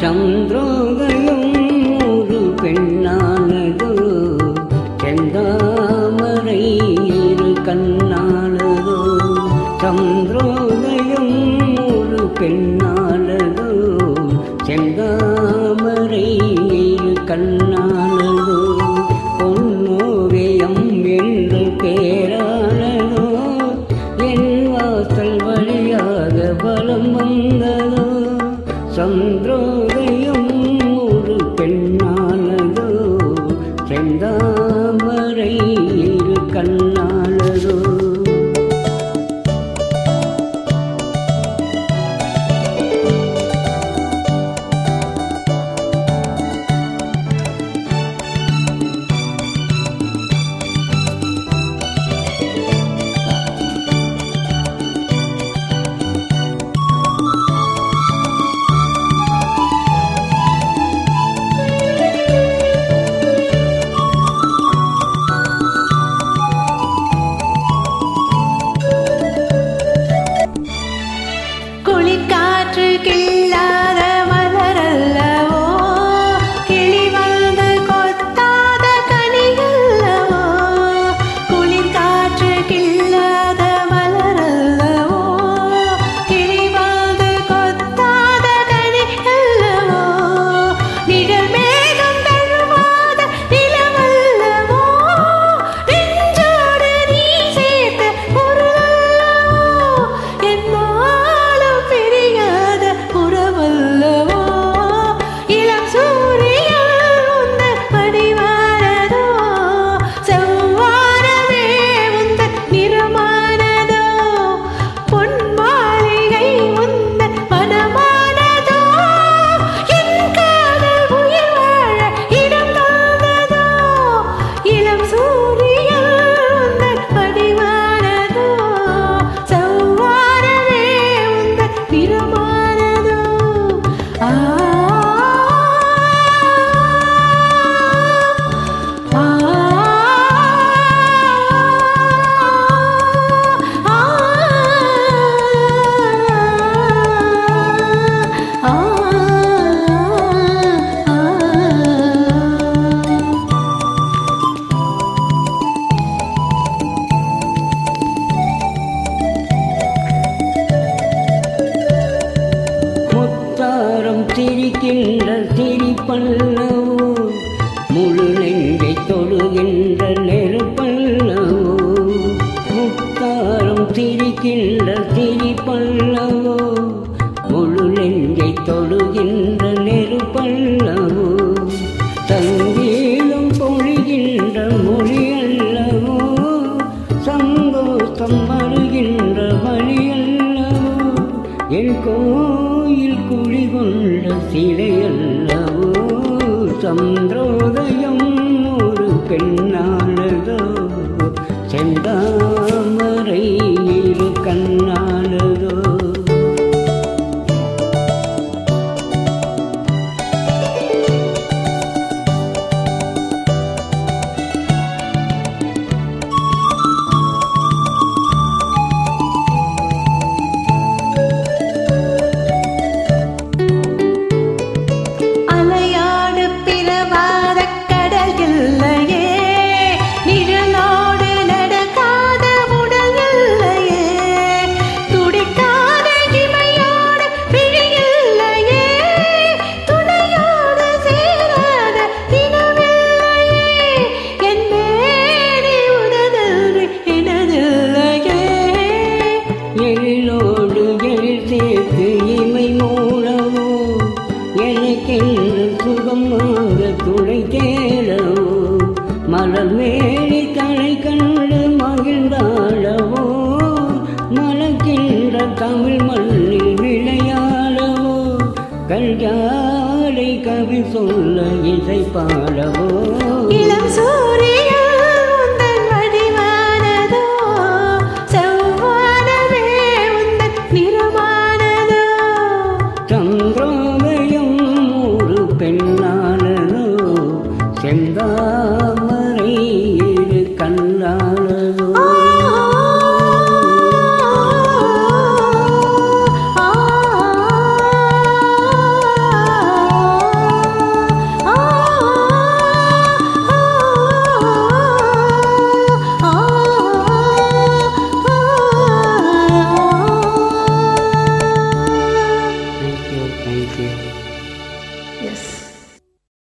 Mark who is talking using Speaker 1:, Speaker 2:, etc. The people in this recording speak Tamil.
Speaker 1: சந்திரோதயம் ஒரு பெண்ணானதோ செந்தாமரை இரு கண்ணானதோ சந்திரோதயம் ஒரு பெண்ணானதோ செந்தாமரை இரு கண்ணானதோ
Speaker 2: பொன்னோவியம் என்று பேரானதோ என் வாசல் வழியாக பலம்
Speaker 1: வந்ததோ சந்திரோ திரிப்பல்லவோ முழு நெஞ்சை தொழுகின்ற நெருப்பல்லவோ முத்தாரம் திரிக்கின்ற திரிப்பல்லவோ முழு நெஞ்சை தொழுகின்ற நெருப்பல்லவோ சங்கீதம் பொழிகின்ற மொழி அல்லவோ சந்தோஷம் வருகின்ற வழி அல்லவோ என் கோயில் குடிகொண்ட சிலை சந்திரோதயம் ஒரு பெண்ணா? தமிழ் மண்ணில் விளையாடவோ கல்யாடை கவி சொல்ல இசை பாடவோ.
Speaker 2: இளம்
Speaker 1: பெண்ணானதோ செந்தா